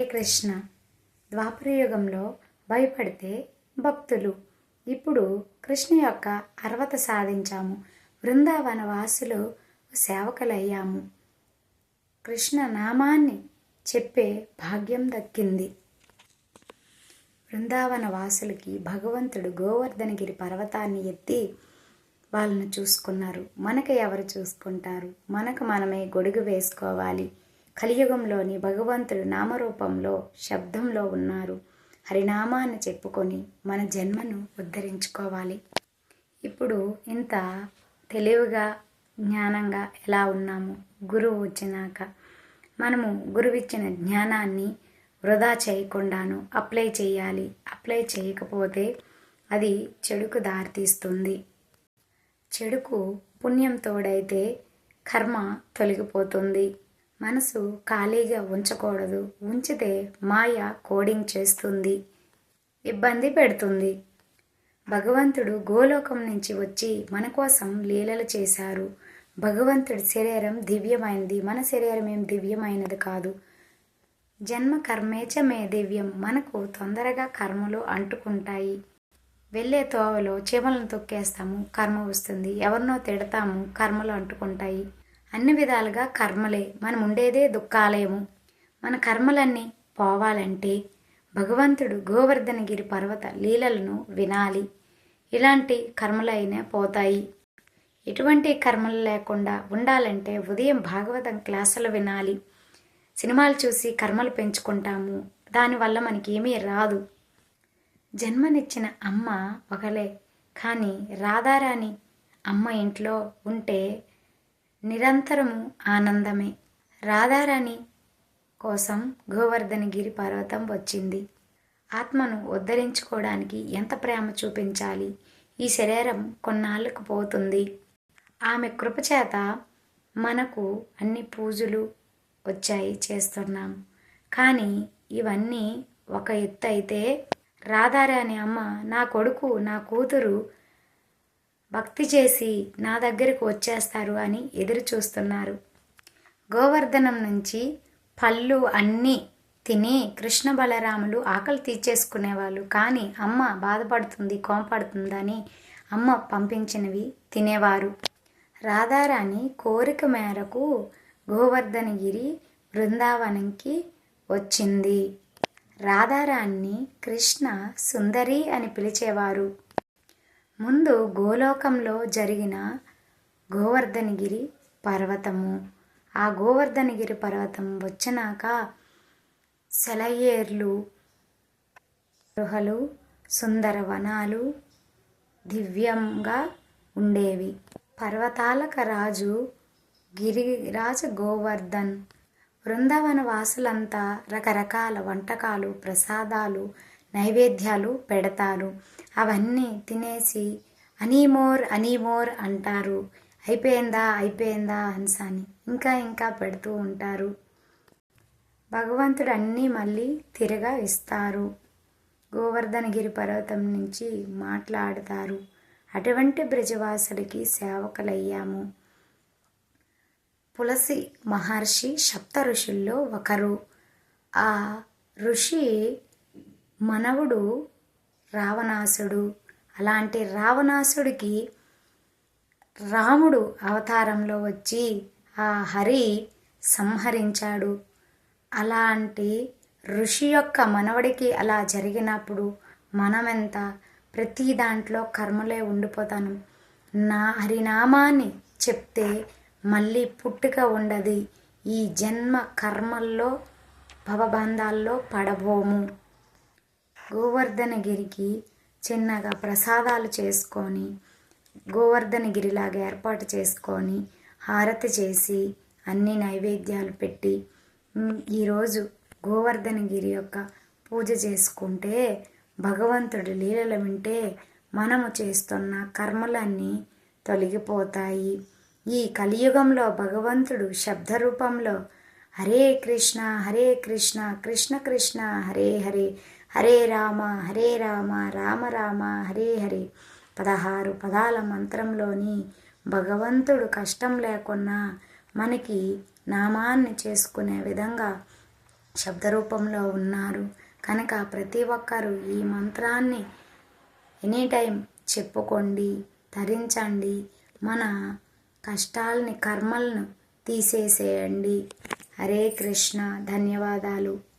కృష్ణ ద్వాపరయుగంలో భయపడితే భక్తులు. ఇప్పుడు కృష్ణ యొక్క అర్హత సాధించాము. బృందావన వాసులు సేవకులయ్యాము. కృష్ణ నామాన్ని చెప్పే భాగ్యం దక్కింది. బృందావన వాసులకి భగవంతుడు గోవర్ధనగిరి పర్వతాన్ని ఎత్తి వాళ్ళను చూసుకున్నారు. మనకు ఎవరు చూసుకుంటారు? మనకు మనమే గొడుగు వేసుకోవాలి. కలియుగంలోని భగవంతుడు నామరూపంలో శబ్దంలో ఉన్నారు. హరినామాన్ని చెప్పుకొని మన జన్మను ఉద్ధరించుకోవాలి. ఇప్పుడు ఇంత తెలివిగా జ్ఞానంగా ఎలా ఉన్నాము? గురువు వచ్చినాక మనము గురువిచ్చిన జ్ఞానాన్ని వృధా చేయకుండాను అప్లై చేయాలి. అప్లై చేయకపోతే అది చెడుకు దారితీస్తుంది. చెడుకు పుణ్యం తోడైతే కర్మ తొలగిపోతుంది. మనసు ఖాళీగా ఉంచకూడదు. ఉంచితే మాయ కోడింగ్ చేస్తుంది. ఇబ్బంది పెడుతుంది. భగవంతుడు గోలోకం నుంచి వచ్చి మన కోసం లీలలు చేశారు. భగవంతుడి శరీరం దివ్యమైనది మన శరీరం ఏం దివ్యమైనది కాదు. జన్మ కర్మేచమే దివ్యం మనకు తొందరగా కర్మలు అంటుకుంటాయి. వెళ్ళే తోవలో చీమలను తొక్కేస్తాము. కర్మ వస్తుంది. ఎవరినో తిడతాము. కర్మలు అంటుకుంటాయి. అన్ని విధాలుగా కర్మలే. మనం ఉండేదే దుఃఖాలయము. మన కర్మలన్నీ పోవాలంటే భగవంతుడు గోవర్ధనగిరి పర్వత లీలలను వినాలి. ఇలాంటి కర్మలైనా పోతాయి. ఎటువంటి కర్మలు లేకుండా ఉండాలంటే ఉదయం భాగవతం క్లాసులు వినాలి. సినిమాలు చూసి కర్మలు పెంచుకుంటాము. దానివల్ల మనకి ఏమీ రాదు. జన్మనిచ్చిన అమ్మ ఒకలే. కానీ రాధారాణి అమ్మ ఇంట్లో ఉంటే నిరంతరము ఆనందమే. రాధారాణి కోసం గోవర్ధనగిరి పర్వతం వచ్చింది. ఆత్మను ఉద్ధరించుకోవడానికి ఎంత ప్రేమ చూపించాలి? ఈ శరీరం కొన్నాళ్ళకు పోతుంది. ఆమె కృపచేత మనకు అన్ని పూజలు వచ్చాయి చేస్తున్నాం. కానీ ఇవన్నీ ఒక ఎత్తు అయితే రాధారాణి అమ్మ నా కొడుకు నా కూతురు భక్తి చేసి నా దగ్గరకు వచ్చేస్తారు అని ఎదురు చూస్తున్నారు. గోవర్ధనం నుంచి పళ్ళు అన్నీ తిని కృష్ణ బలరాములు ఆకలి తీర్చేసుకునేవాళ్ళు. కానీ అమ్మ బాధపడుతుంది కోంపడుతుందని అమ్మ పంపించినవి తినేవారు. రాధారాణి కోరిక మేరకు గోవర్ధనగిరి బృందావనంకి వచ్చింది. రాధారాణి కృష్ణ సుందరి అని పిలిచేవారు. ముందు గోలోకంలో జరిగిన గోవర్ధనగిరి పర్వతము. ఆ గోవర్ధనగిరి పర్వతం వచ్చినాక సెలయేర్లు గృహలు సుందర వనాలు దివ్యంగా ఉండేవి. పర్వతాలక రాజు గిరిరాజ గోవర్ధన్. బృందావన వాసులంతా రకరకాల వంటకాలు ప్రసాదాలు నైవేద్యాలు పెడతారు. అవన్నీ తినేసి అనీమోర్ అనీమోర్ అంటారు. అయిపోయిందా అయిపోయిందా హంసాని ఇంకా ఇంకా పెడుతూ ఉంటారు. భగవంతుడు అన్నీ మళ్ళీ తిరగా ఇస్తారు. గోవర్ధనగిరి పర్వతం నుంచి మాట్లాడతారు. అటువంటి బ్రజవాసులకి సేవకులయ్యాము. పులసి మహర్షి సప్త ఋషుల్లో ఒకరు. ఆ ఋషి మనవుడు రావణాసుడు. అలాంటి రావణాసుడికి రాముడు అవతారంలో వచ్చి ఆ హరి సంహరించాడు. అలాంటి ఋషి యొక్క మనవడికి అలా జరిగినప్పుడు మనమెంత ప్రతి దాంట్లో కర్మలే ఉండిపోతాను. నా హరినామాన్ని చెప్తే మళ్ళీ పుట్టుక ఉండదు. ఈ జన్మ కర్మల్లో భవబంధాల్లో పడబోము. గోవర్ధనగిరికి చిన్నగా ప్రసాదాలు చేసుకొని గోవర్ధనగిరిలాగా ఏర్పాటు చేసుకొని హారతి చేసి అన్ని నైవేద్యాలు పెట్టి ఈరోజు గోవర్ధనగిరి యొక్క పూజ చేసుకుంటే భగవంతుడి లీలలు వింటే మనము చేస్తున్న కర్మలన్నీ తొలగిపోతాయి. ఈ కలియుగంలో భగవంతుడు శబ్ద రూపంలో హరే కృష్ణ హరే కృష్ణ కృష్ణ కృష్ణ హరే హరే హరే రామ హరే రామ రామ రామ హరే హరే. పదహారు పదాల మంత్రంలోని భగవంతుడు కష్టం లేకున్నా మనకి నామాన్ని చేసుకునే విధంగా శబ్ద రూపంలో ఉన్నారు. కనుక ప్రతి ఒక్కరూ ఈ మంత్రాన్ని ఎనీ టైం చెప్పుకోండి ధరించండి మన కష్టాలని కర్మలను తీసేసేయండి. హరే కృష్ణ. ధన్యవాదాలు.